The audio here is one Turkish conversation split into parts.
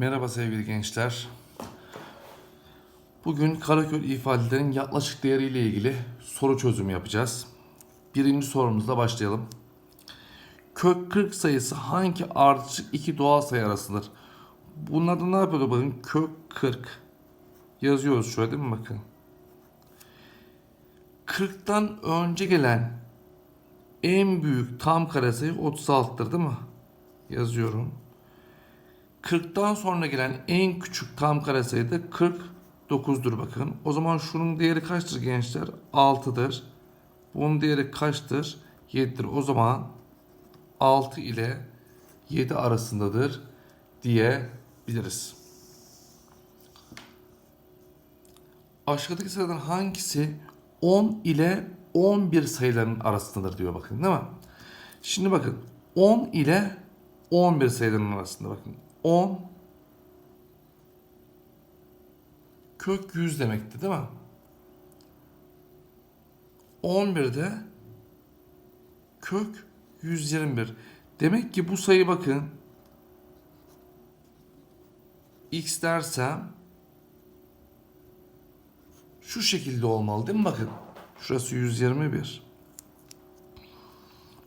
Merhaba sevgili gençler. Bugün karakök ifadelerin yaklaşık değeriyle ilgili soru çözümü yapacağız. Birinci sorumuzla başlayalım. Kök 40 sayısı hangi ardışık iki doğal sayı arasındır? Bunlarda ne yapıyordu bakın? Kök 40. Yazıyoruz şöyle değil mi bakın? 40'tan önce gelen en büyük tam karesayı 36'dır değil mi? Yazıyorum. 40'tan sonra gelen en küçük tam karesayı da 49'dur bakın. O zaman şunun değeri kaçtır gençler? 6'dır. Bunun değeri kaçtır? 7'dir. O zaman 6 ile 7 arasındadır diyebiliriz. Aşağıdaki sayıların hangisi 10 ile 11 sayıların arasındadır diyor bakın değil mi? Şimdi bakın 10 ile 11 sayılarının arasında bakın. 10 kök 100 demekti değil mi? 11 de kök 121. Demek ki bu sayı bakın x dersem şu şekilde olmalı değil mi? Bakın. Şurası 121.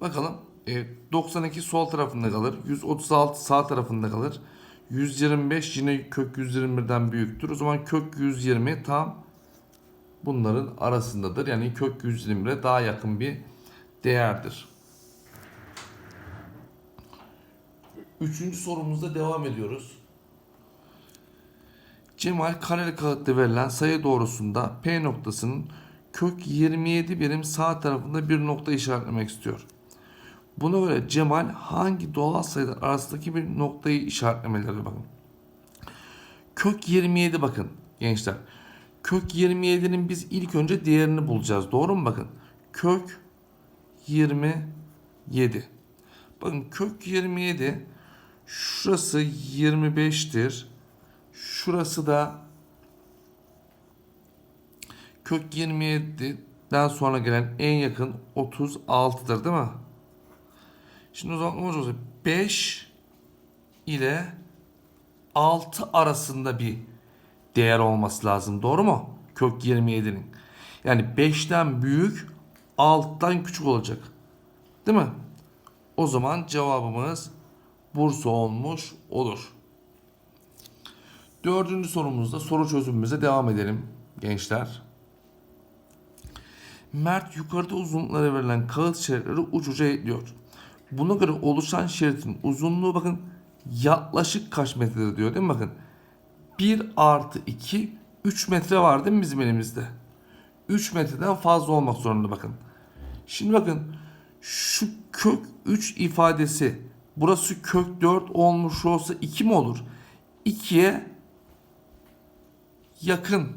Bakalım. E, 92 sol tarafında kalır. 136 sağ tarafında kalır. 125 yine kök 121'den büyüktür. O zaman kök 120 tam bunların arasındadır. Yani kök 121'e daha yakın bir değerdir. Üçüncü sorumuzda devam ediyoruz. Cemal kareli kağıtta verilen sayı doğrusunda P noktasının kök 27 birim sağ tarafında bir nokta işaretlemek istiyor. Buna göre Cemal hangi doğal sayılar arasındaki bir noktayı işaretlemelidir bakın. Kök 27 bakın gençler. Kök 27'nin biz ilk önce değerini bulacağız. Doğru mu bakın? Kök 27. Bakın kök 27 şurası 25'tir. Şurası da kök 27'den sonra gelen en yakın 36'dır değil mi? Şimdi o zaman ne olacak? 5 ile 6 arasında bir değer olması lazım. Doğru mu? Kök 27'nin. Yani 5'ten büyük 6'dan küçük olacak. Değil mi? O zaman cevabımız Bursa olmuş olur. Dördüncü sorumuzda soru çözümümüze devam edelim gençler. Mert yukarıda uzunluklara verilen kağıt şeritleri uç uca ekliyor. Buna göre oluşan şeritin uzunluğu bakın yaklaşık kaç metredir diyor değil mi bakın. 1 artı 2 3 metre var değil mi bizim elimizde? 3 metreden fazla olmak zorunda bakın. Şimdi bakın şu kök 3 ifadesi burası kök 4 olmuş olsa 2 mi olur? 2'ye yakın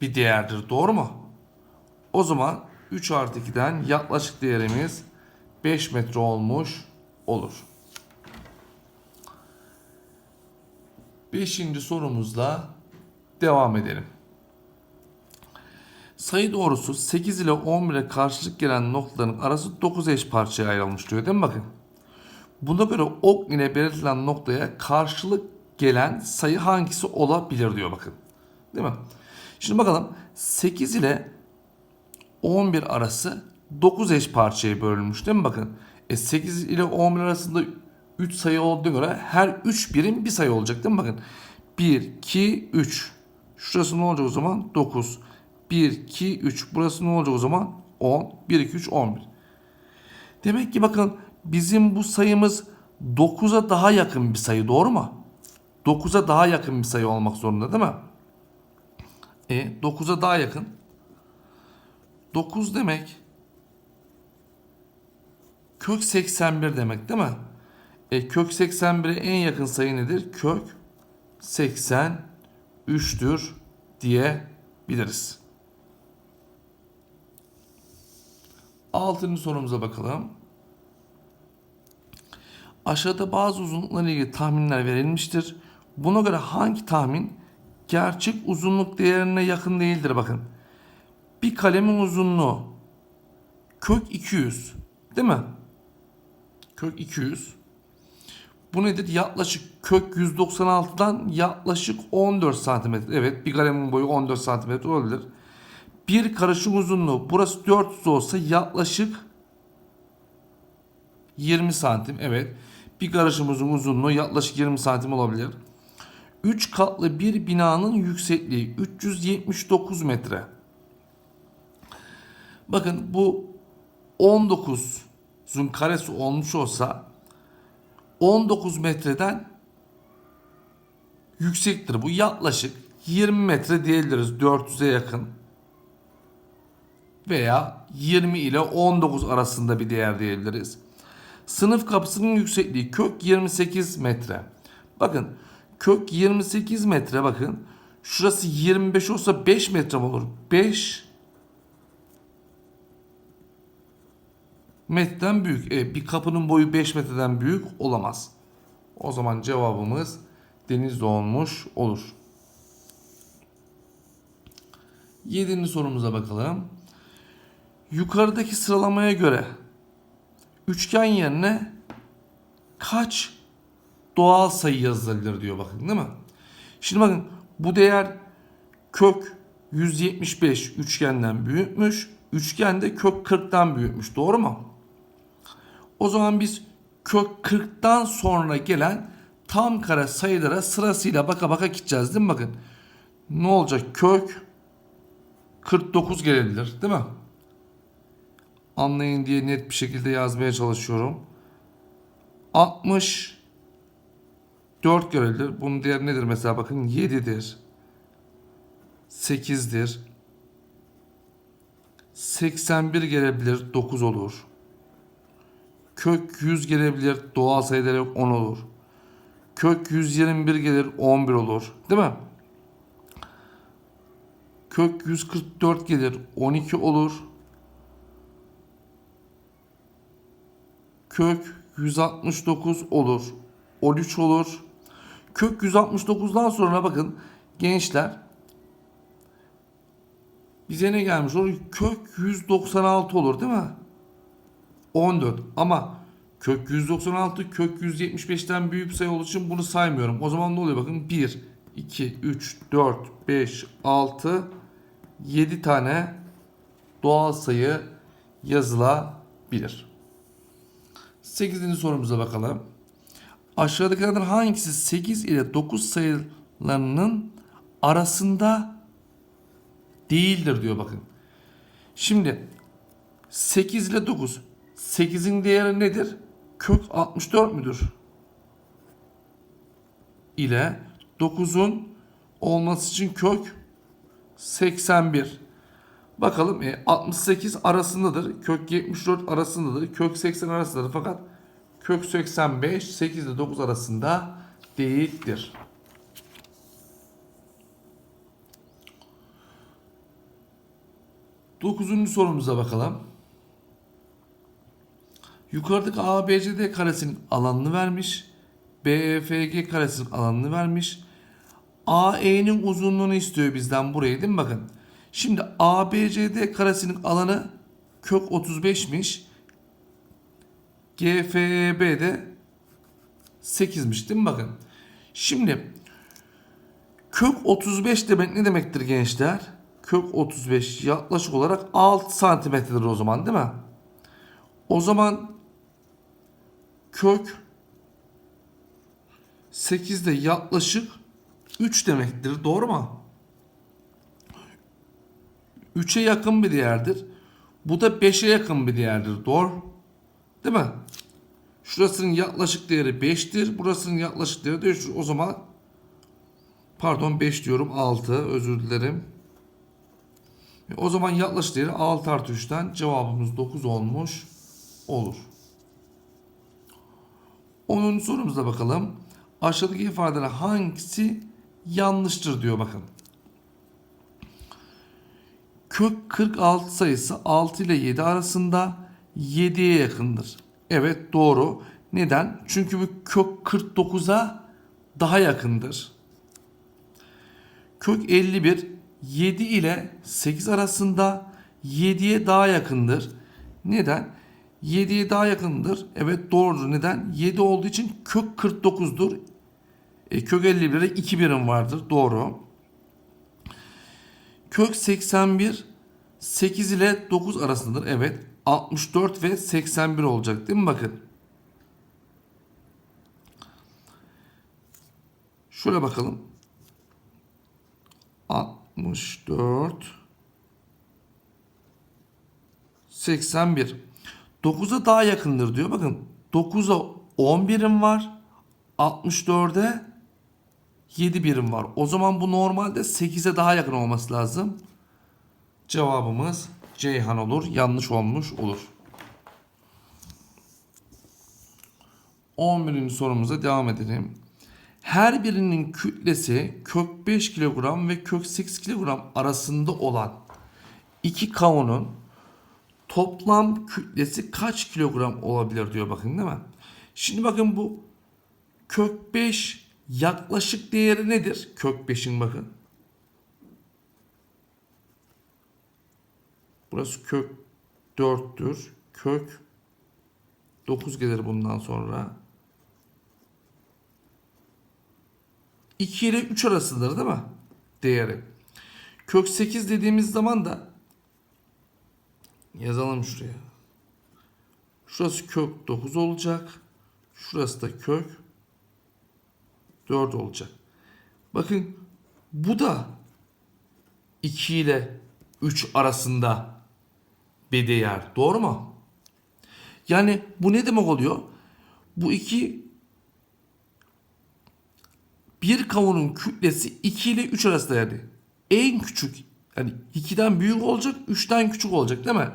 bir değerdir doğru mu? O zaman 3 artı 2'den yaklaşık değerimiz 5 metre olmuş olur. Beşinci sorumuzla devam edelim. Sayı doğrusu 8 ile 11'e karşılık gelen noktaların arası 9 eş parçaya ayrılmış diyor değil mi bakın. Buna göre ok ile belirtilen noktaya karşılık gelen sayı hangisi olabilir diyor bakın. Değil mi? Şimdi bakalım 8 ile 11 arası 9 eş parçaya bölünmüş değil mi bakın. E 8 ile 11 arasında 3 sayı olduğuna göre her 3 birim bir sayı olacak değil mi bakın. 1, 2, 3. Şurası ne olacak o zaman? 9. 1, 2, 3. Burası ne olacak o zaman? 10. 1, 2, 3, 11. Demek ki bakın bizim bu sayımız 9'a daha yakın bir sayı doğru mu? 9'a daha yakın bir sayı olmak zorunda değil mi? E 9'a daha yakın. 9 demek kök 81 demek değil mi? E, kök 81'e en yakın sayı nedir? Kök 83'tür diyebiliriz. Altıncı sorumuza bakalım. Aşağıda bazı uzunluklarla ilgili tahminler verilmiştir. Buna göre hangi tahmin gerçek uzunluk değerine yakın değildir bakın. Bir kalemin uzunluğu kök 200 değil mi? Kök 200. Bu nedir? Yaklaşık kök 196'dan yaklaşık 14 santimetre. Evet bir kalemin boyu 14 santimetre olabilir. Bir karışım uzunluğu burası 400 olsa yaklaşık 20 santim. Evet bir karışımımızın uzunluğu yaklaşık 20 santim olabilir. 3 katlı bir binanın yüksekliği 379 metre. Bakın bu 19'un karesi olmuş olsa 19 metreden yüksektir. Bu yaklaşık 20 metre diyebiliriz 400'e yakın. Veya 20 ile 19 arasında bir değer diyebiliriz. Sınıf kapısının yüksekliği kök 28 metre. Bakın kök 28 metre bakın. Şurası 25 olsa 5 metre olur? 5 metreden büyük. E, bir kapının boyu 5 metreden büyük olamaz. O zaman cevabımız deniz olmuş olur. Yedinci sorumuza bakalım. Yukarıdaki sıralamaya göre üçgen yerine kaç doğal sayı yazılabilir diyor bakın değil mi? Şimdi bakın bu değer kök 175 üçgenden büyütmüş. Üçgen de kök 40'tan büyütmüş. Doğru mu? O zaman biz kök 40'tan sonra gelen tam kare sayılara sırasıyla baka baka gideceğiz değil mi? Bakın ne olacak? Kök 49 gelebilir değil mi? Anlayın diye net bir şekilde yazmaya çalışıyorum. 60 4 gelebilir. Bunun değeri nedir mesela bakın 7'dir. 8'dir. 81 gelebilir 9 olur. Kök 100 gelebilir doğal sayıları 10 olur. Kök 121 gelir 11 olur. Değil mi? Kök 144 gelir 12 olur. Kök 169 olur. 13 olur. Kök 169'dan sonra bakın gençler bize ne gelmiş olur? Kök 196 olur değil mi? 14 ama kök 196 kök 175'ten büyük sayı olduğu için bunu saymıyorum. O zaman ne oluyor bakın 1, 2, 3, 4, 5, 6, 7 tane doğal sayı yazılabilir. 8. sorumuza bakalım. Aşağıdakilerden hangisi 8 ile 9 sayılarının arasında değildir diyor bakın. Şimdi 8 ile 9. 8'in değeri nedir? Kök 64 müdür? İle 9'un olması için kök 81. Bakalım e, 68 arasındadır. Kök 74 arasındadır. Kök 80 arasındadır. Fakat kök 85 8 ile 9 arasında değildir. Dokuzuncu sorumuza bakalım. Yukarıdaki ABCD karesinin alanını vermiş. BEFG karesinin alanını vermiş. AE'nin uzunluğunu istiyor bizden burayı değil mi? Bakın. Şimdi ABCD karesinin alanı kök 35'miş. GFEB de 8'miş değil mi? Bakın. Şimdi kök 35 demek ne demektir gençler? Kök 35 yaklaşık olarak 6 santimetredir o zaman değil mi? O zaman kök 8 de yaklaşık 3 demektir. Doğru mu? 3'e yakın bir değerdir. Bu da 5'e yakın bir değerdir. Doğru. Değil mi? Şurasının yaklaşık değeri 5'tir. Burasının yaklaşık değeri de 3. O zaman pardon 5 diyorum 6. Özür dilerim. O zaman yaklaşık değeri 6 artı 3'ten cevabımız 9 olmuş olur. 10. sorumuza bakalım. Aşağıdaki ifadeler hangisi yanlıştır diyor bakın. Kök 46 sayısı 6 ile 7 arasında 7'ye yakındır. Evet doğru. Neden? Çünkü bu kök 49'a daha yakındır. Kök 51 7 ile 8 arasında 7'ye daha yakındır. Neden? 7'ye daha yakındır. Evet doğrudur. Neden? 7 olduğu için kök 49'dur. E, kök 51'e 2 birim vardır. Doğru. Kök 81 8 ile 9 arasındadır. Evet. 64 ve 81 olacak değil mi? Bakın. Şöyle bakalım. 64 81 9'a daha yakındır diyor. Bakın 9'a 10 birim var. 64'e 7 birim var. O zaman bu normalde 8'e daha yakın olması lazım. Cevabımız Ceyhan olur. Yanlış olmuş olur. 11. sorumuza devam edelim. Her birinin kütlesi kök 5 kilogram ve kök 8 kilogram arasında olan iki kavunun toplam kütlesi kaç kilogram olabilir diyor bakın değil mi? Şimdi bakın bu kök 5 yaklaşık değeri nedir? Kök 5'in bakın. Burası kök 4'tür. Kök 9 gelir bundan sonra. 2 ile 3 arasıdır değil mi? Değeri. Kök 8 dediğimiz zaman da yazalım şuraya. Şurası kök 9 olacak. Şurası da kök 4 olacak. Bakın bu da 2 ile 3 arasında bir değer. Doğru mu? Yani bu ne demek oluyor? Bu iki bir kavunun kütlesi 2 ile 3 arasında yani. En küçük yani 2'den büyük olacak 3'ten küçük olacak değil mi?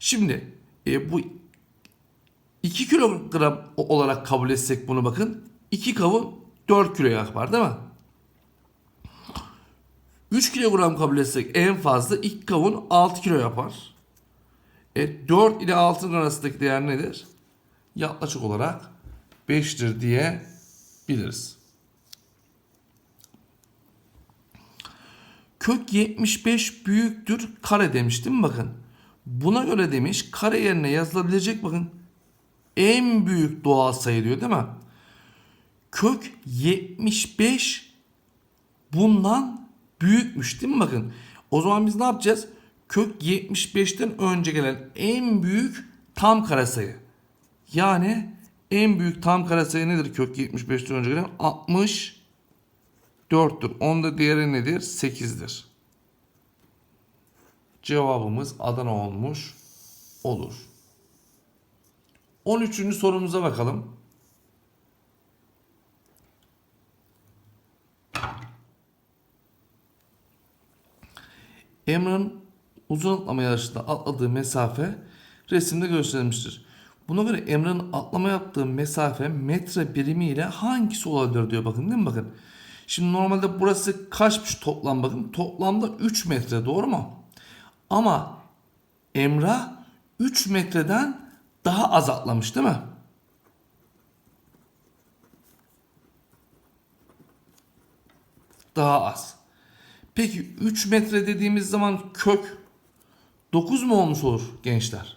Şimdi e, bu 2 kilogram olarak kabul etsek bunu bakın. 2 kavun 4 kilo yapar değil mi? 3 kilogram kabul etsek en fazla 2 kavun 6 kilo yapar. E 4 ile 6'nın arasındaki değer nedir? Yaklaşık olarak 5'tir diye biliriz. Kök 75 büyüktür kare demiş değil mi bakın. Buna göre demiş kare yerine yazılabilecek bakın en büyük doğal sayı diyor değil mi? Kök 75 bundan büyükmüş değil mi bakın. O zaman biz ne yapacağız? Kök 75'ten önce gelen en büyük tam karesayı. Yani en büyük tam karesayı nedir kök 75'ten önce gelen? 64'tür. Onda değeri nedir? 8'dir. Cevabımız Adana olmuş olur. 13. sorumuza bakalım. Emre'nin uzun atlama yarışında atladığı mesafe resimde gösterilmiştir. Buna göre Emre'nin atlama yaptığı mesafe metre birimi ile hangisi olabilir diyor bakın değil mi bakın. Şimdi normalde burası kaçmış toplam bakın. Toplamda 3 metre doğru mu? Ama Emre 3 metreden daha az atlamış değil mi? Daha az. Peki 3 metre dediğimiz zaman kök 9 mu olmuş olur gençler?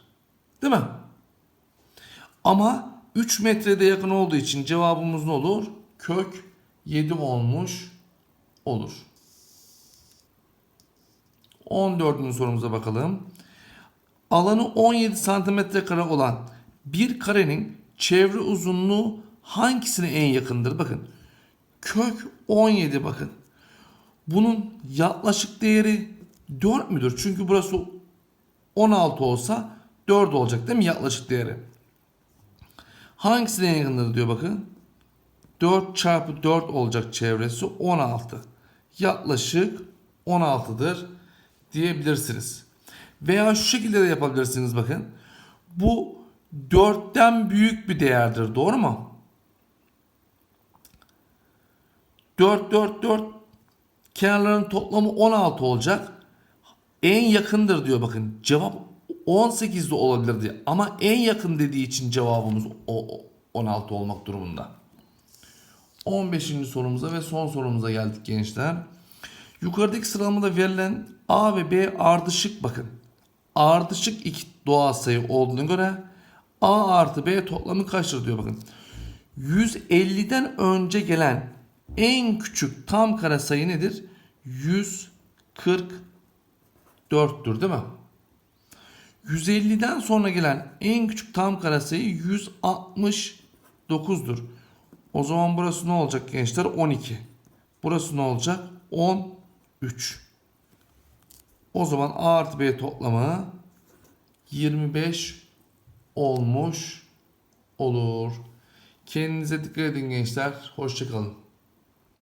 Değil mi? Ama 3 metrede yakın olduğu için cevabımız ne olur? Kök 7 olmuş olur. 14. sorumuza bakalım. Alanı 17 santimetre kare olan bir karenin çevre uzunluğu hangisine en yakındır? Bakın. Kök 17 bakın. Bunun yaklaşık değeri 4 müdür? Çünkü burası 16 olsa 4 olacak değil mi yaklaşık değeri? Hangisine yakındır diyor bakın. 4 çarpı 4 olacak çevresi 16. Yaklaşık 16'dır diyebilirsiniz. Veya şu şekilde de yapabilirsiniz bakın. Bu 4'ten büyük bir değerdir doğru mu? 4 4 4 kenarların toplamı 16 olacak. En yakındır diyor bakın. Cevap 18 de olabilir diye. Ama en yakın dediği için cevabımız o 16 olmak durumunda. 15. sorumuza ve son sorumuza geldik gençler. Yukarıdaki sıralamada verilen A ve B ardışık bakın. Ardışık iki doğal sayı olduğuna göre A artı B toplamı kaçtır diyor bakın. 150'den önce gelen en küçük tam kare sayı nedir? 144'tür değil mi? 150'den sonra gelen en küçük tam kare sayı 169'dur. O zaman burası ne olacak gençler? 12. Burası ne olacak? 13. O zaman A artı B toplamı 25 olmuş olur. Kendinize dikkat edin gençler. Hoşçakalın.